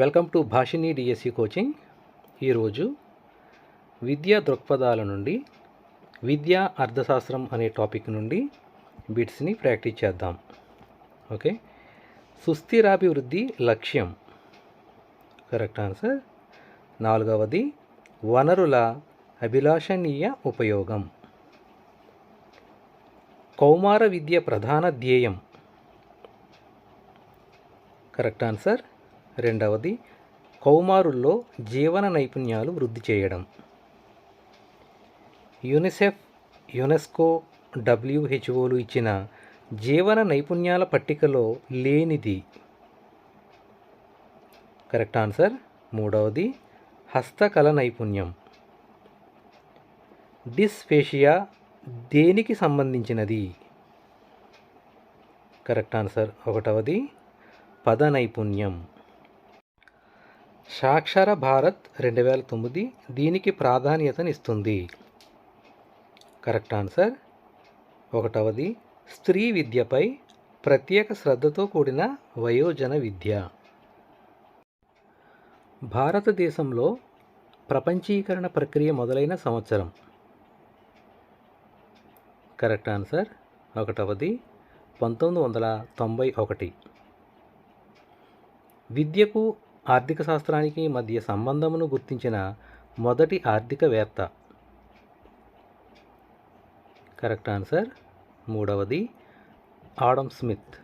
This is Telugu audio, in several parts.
Welcome to Bhashini DSC coaching. ఈరోజు విద్యా దృక్పథాల నుండి విద్యా అర్థశాస్త్రం అనే టాపిక్ నుండి బిట్స్ని ప్రాక్టీస్ చేద్దాం. ఓకే? సుస్థిరాభివృద్ధి లక్ష్యం. Correct answer? నాలుగవది వనరుల అభిలాషణీయ ఉపయోగం. కౌమార విద్య ప్రధాన ధ్యేయం. Correct answer? రెండవది కౌమారుల్లో జీవన నైపుణ్యాలు వృద్ధి చేయడం. యునిసెఫ్ యునెస్కో డబ్ల్యూహెచ్ఓలు ఇచ్చిన జీవన నైపుణ్యాల పట్టికలో లేనిది. కరెక్ట్ ఆన్సర్ మూడవది హస్తకళ నైపుణ్యం. డిస్ఫేషియా దేనికి సంబంధించినది? కరెక్ట్ ఆన్సర్ ఒకటవది పద నైపుణ్యం. సాక్షర భారత్ రెండు వేల తొమ్మిది దీనికి ప్రాధాన్యతనిస్తుంది. Correct answer? ఒకటవది స్త్రీ విద్యపై ప్రత్యేక శ్రద్ధతో కూడిన వయోజన విద్య. భారతదేశంలో ప్రపంచీకరణ ప్రక్రియ మొదలైన సంవత్సరం. Correct answer? ఒకటవది పంతొమ్మిది వందల తొంభై ఒకటి. విద్యకు ఆర్థిక శాస్త్రానికి మధ్య సంబంధమును గుర్తించిన మొదటి ఆర్థికవేత్త. Correct answer? మూడవది ఆడమ్ స్మిత్.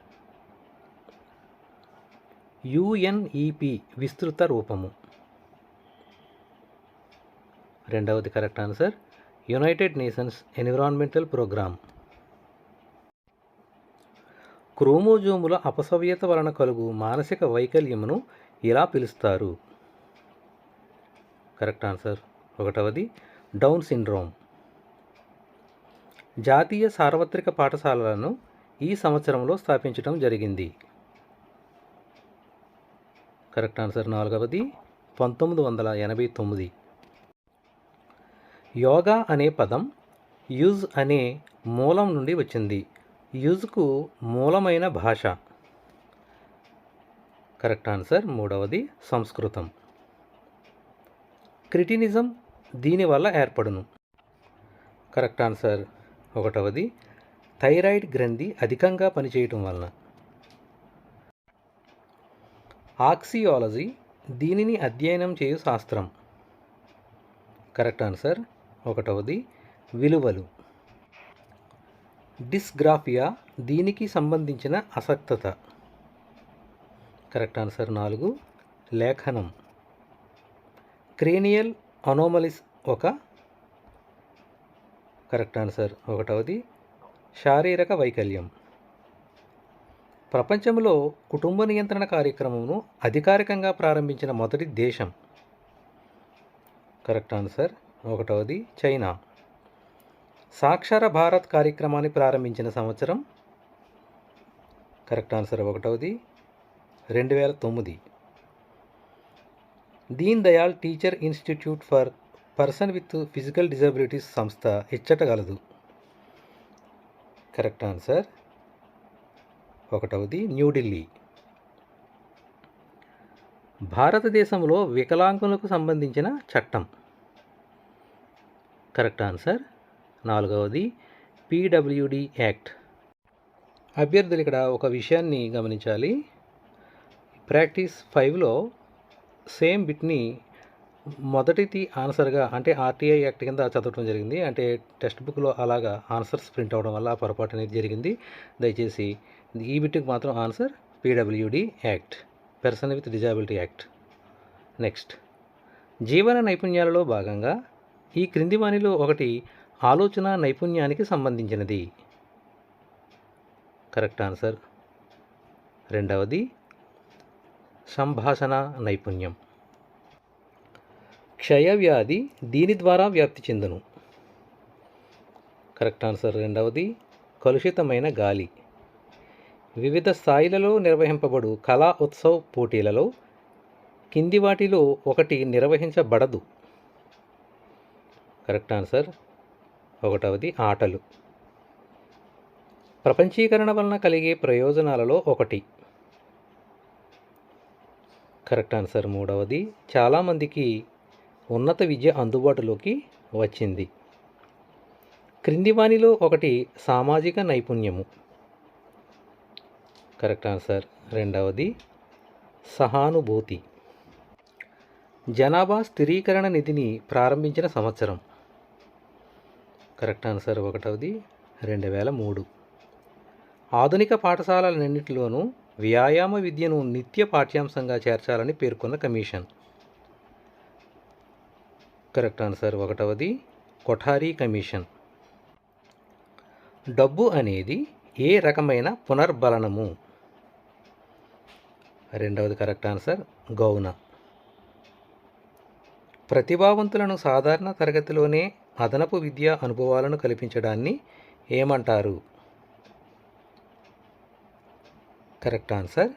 యుఎన్ఈపి విస్తృత రూపము. రెండవది correct answer? United nations environmental programme. క్రోమోజోముల అపసవ్యత వలన కలుగు మానసిక వైకల్యమును ఇలా పిలుస్తారు. Correct answer. ఒకటవది down syndrome. జాతీయ సార్వత్రిక పాఠశాలలను ఈ సంవత్సరంలో స్థాపించడం జరిగింది. Correct answer. నాలుగవది పంతొమ్మిది వందల ఎనభై తొమ్మిది. యోగా అనే పదం యూజ్ అనే మూలం నుండి వచ్చింది. యూజ్కు మూలమైన భాష. కరెక్ట్ ఆన్సర్ మూడవది సంస్కృతం. క్రిటినిజం దీనివల్ల ఏర్పడును. కరెక్ట్ ఆన్సర్ ఒకటవది థైరాయిడ్ గ్రంథి అధికంగా పనిచేయటం వలన. ఆక్సియాలజీ దీనిని అధ్యయనం చేయు శాస్త్రం. కరెక్ట్ ఆన్సర్ ఒకటవది విలువలు. డిస్గ్రాఫియా దీనికి సంబంధించిన అసక్తత. కరెక్ట్ ఆన్సర్ నాలుగు. లేఖనం. క్రేనియల్ అనోమలిస్ ఒక కరెక్ట్ ఆన్సర్ ఒకటవది. శారీరక వైకల్యం. ప్రపంచంలో కుటుంబ నియంత్రణ కార్యక్రమమును అధికారికంగా ప్రారంభించిన మొదటి దేశం. కరెక్ట్ ఆన్సర్ ఒకటవది చైనా. సాక్షర భారత్ కార్యక్రమాన్ని ప్రారంభించిన సంవత్సరం. కరెక్ట్ ఆన్సర్ ఒకటవది రెండు వేల తొమ్మిది. Deen Dayal teacher institute for person with physical disabilities సంస్థ ఇచ్చటగలదు కరెక్ట్ ఆన్సర్ ఒకటవది న్యూఢిల్లీ. భారతదేశంలో వికలాంగులకు సంబంధించిన చట్టం. కరెక్ట్ ఆన్సర్ నాలుగవది పీడబ్ల్యూడి యాక్ట్. అభ్యర్థులు ఇక్కడ ఒక విషయాన్ని గమనించాలి. ప్రాక్టీస్ ఫైవ్లో సేమ్ బిట్ని మొదటిది ఆన్సర్గా అంటే ఆర్టీఐ యాక్ట్ కింద చదవడం జరిగింది. అంటే టెక్స్ట్ బుక్లో అలాగా ఆన్సర్స్ ప్రింట్ అవ్వడం వల్ల ఆ పొరపాటు అనేది జరిగింది. దయచేసి ఈ బిట్కి మాత్రం answer PWD act person with disability act. Next జీవన నైపుణ్యాలలో భాగంగా ఈ క్రింది వాణిలో ఒకటి ఆలోచన నైపుణ్యానికి సంబంధించినది. Correct answer. రెండవది సంభాషణ నైపుణ్యం. క్షయవ్యాధి దీని ద్వారా వ్యాప్తి చెందును. కరెక్ట్ ఆన్సర్ రెండవది కలుషితమైన గాలి. వివిధ స్థాయిలలో నిర్వహింపబడు కళా ఉత్సవ్ పోటీలలో కింది వాటిలో ఒకటి నిర్వహించబడదు. కరెక్ట్ ఆన్సర్ ఒకటవది ఆటలు. ప్రపంచీకరణ వలన కలిగే ప్రయోజనాలలో ఒకటి. కరెక్ట్ ఆన్సర్ మూడవది. చాలామందికి ఉన్నత విద్య అందుబాటులోకి వచ్చింది. క్రింది వాణిలో ఒకటి సామాజిక నైపుణ్యము. కరెక్ట్ ఆన్సర్ రెండవది సహానుభూతి. జనాభా స్థిరీకరణ నిధిని ప్రారంభించిన సంవత్సరం. కరెక్ట్ ఆన్సర్ ఒకటవది. రెండు వేల మూడు. ఆధునిక పాఠశాలలన్నింటిలోనూ వ్యాయామ విద్యను నిత్య పాఠ్యాంశంగా చేర్చాలని పేర్కొన్న కమిషన్. కరెక్ట్ ఆన్సర్ ఒకటవది కొఠారీ కమిషన్. డబ్బు అనేది ఏ రకమైన పునర్బలనము? రెండవది కరెక్ట్ ఆన్సర్ గౌన. ప్రతిభావంతులను సాధారణ తరగతిలోనే అదనపు విద్యా అనుభవాలను కల్పించడాన్ని ఏమంటారు? Correct answer.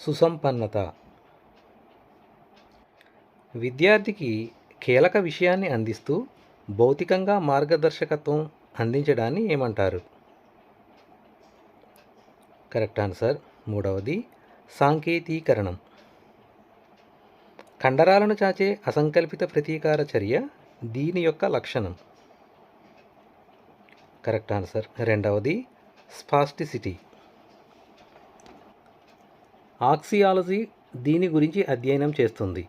సుసంపన్నత. విద్యార్థికి కీలక విషయాన్ని అందిస్తూ భౌతికంగా మార్గదర్శకత్వం అందించడాన్ని ఏమంటారు? Correct answer. మూడవది సాంకేతీకరణం. కండరాలను చాచే అసంకల్పిత ప్రతీకార చర్య దీని యొక్క లక్షణం. Correct answer. రెండవది స్పాస్టిసిటీ. ఆక్సియాలజీ దీని గురించి అధ్యయనం చేస్తుంది.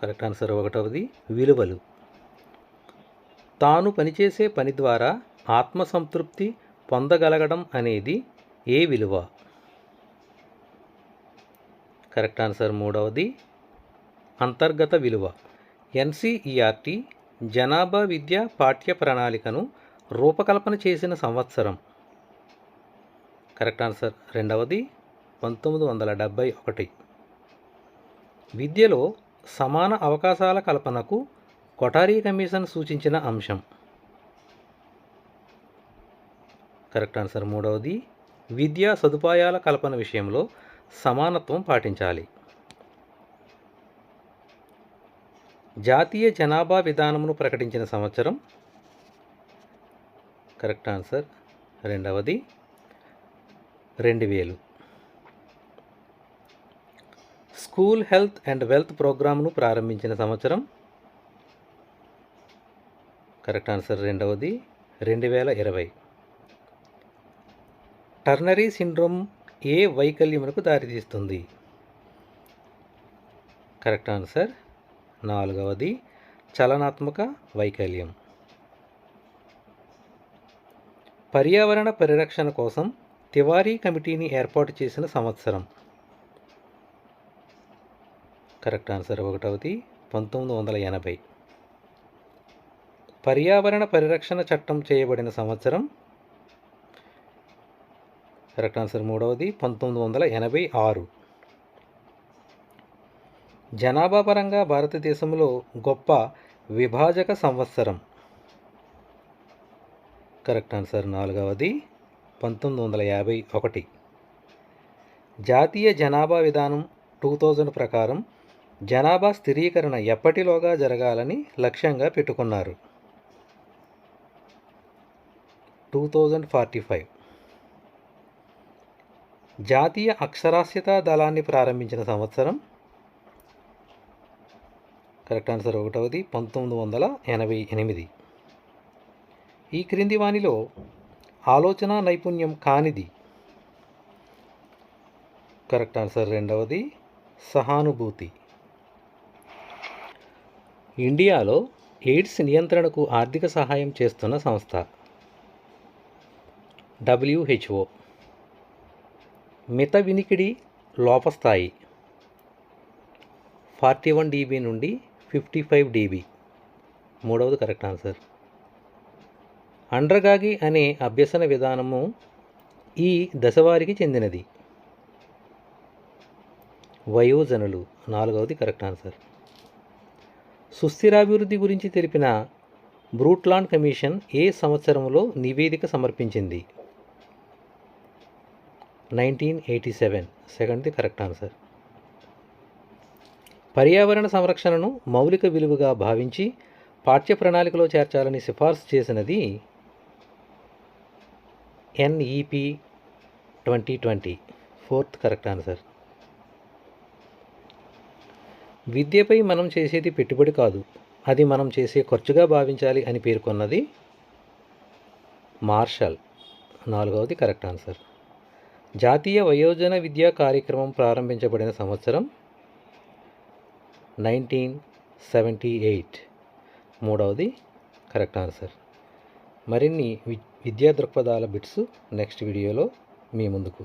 కరెక్ట్ ఆన్సర్ ఒకటవది విలువలు. తాను పనిచేసే పని ద్వారా ఆత్మసంతృప్తి పొందగలగడం అనేది ఏ విలువ? కరెక్ట్ ఆన్సర్ మూడవది అంతర్గత విలువ. ఎన్సిఈఆర్టీ జనాభా విద్య పాఠ్య ప్రణాళికను రూపకల్పన చేసిన సంవత్సరం. Correct answer. రెండవది పంతొమ్మిది వందల డెబ్భై ఒకటి. విద్యలో సమాన అవకాశాల కల్పనకు కొటారీ కమిషన్ సూచించిన అంశం. Correct answer. మూడవది విద్యా సదుపాయాల కల్పన విషయంలో సమానత్వం పాటించాలి. జాతీయ జనాభా విధానమును ప్రకటించిన సంవత్సరం కరెక్ట్ ఆన్సర్. రెండవది రెండు వేలు. స్కూల్ హెల్త్ అండ్ వెల్త్ ప్రోగ్రామ్ను ప్రారంభించిన సంవత్సరం. కరెక్ట్ ఆన్సర్ రెండవది రెండు వేల ఇరవై. టర్నరీ సిండ్రోమ్ ఏ వైకల్యమునకు దారితీస్తుంది? కరెక్ట్ ఆన్సర్ నాలుగవది చలనాత్మక వైకల్యం. పర్యావరణ పరిరక్షణ కోసం తివారీ కమిటీని ఏర్పాటు చేసిన సంవత్సరం. కరెక్ట్ ఆన్సర్ ఒకటవది పంతొమ్మిది వందల ఎనభై. పర్యావరణ పరిరక్షణ చట్టం చేయబడిన సంవత్సరం. కరెక్ట్ ఆన్సర్ మూడవది పంతొమ్మిది వందల ఎనభై ఆరు. జనాభా పరంగా భారతదేశంలో గొప్ప విభాజక సంవత్సరం. కరెక్ట్ ఆన్సర్ నాలుగవది పంతొమ్మిది వందల యాభై ఒకటి. జాతీయ జనాభా విధానం టూ థౌజండ్ ప్రకారం జనాభా స్థిరీకరణ ఎప్పటిలోగా జరగాలని లక్ష్యంగా పెట్టుకున్నారు. Two thousand forty five. జాతీయ అక్షరాస్యతా దళాన్ని ప్రారంభించిన సంవత్సరం కరెక్ట్ ఆన్సర్ ఒకటవది పంతొమ్మిది వందల ఎనభై ఎనిమిది. ఈ క్రింది వానిలో ఆలోచన నైపుణ్యం కానిది. కరెక్ట్ ఆన్సర్ రెండవది సహానుభూతి. ఇండియాలో ఎయిడ్స్ నియంత్రణకు ఆర్థిక సహాయం చేస్తున్న సంస్థ. డబ్ల్యూహెచ్ఓ మిత వినికిడి లోపస్థాయి. ఫార్టీ వన్ డీబీ నుండి ఫిఫ్టీ ఫైవ్ డీబీ. మూడవది కరెక్ట్ ఆన్సర్. అండ్రగాగి అనే అభ్యసన విధానము ఈ దశవారికి చెందినది. వయోజనులు నాలుగవది కరెక్ట్ ఆన్సర్. సుస్థిరాభివృద్ధి గురించి తెలిపిన బ్రూట్లాండ్ కమిషన్ ఏ సంవత్సరంలో నివేదిక సమర్పించింది? Nineteen eighty seven. సెకండ్ది కరెక్ట్ ఆన్సర్. పర్యావరణ సంరక్షణను మౌలిక విలువగా భావించి పాఠ్య ప్రణాళికలో చేర్చాలని సిఫార్సు చేసినది NEP twenty twenty fourth correct answer విద్యపై మనం చేసేది పెట్టుబడి కాదు. అది మనం చేసే ఖర్చుగా భావించాలి అని పేర్కొన్నది మార్షల్. నాలుగవది కరెక్ట్ ఆన్సర్ జాతీయ వయోజన విద్యా కార్యక్రమం ప్రారంభించబడిన సంవత్సరం నైన్టీన్ సెవెంటీ ఎయిట్ మూడవది కరెక్ట్ ఆన్సర్ మరిన్ని వి విద్యా దృక్పథాల బిట్స్ నెక్స్ట్ వీడియోలో మీ ముందుకు.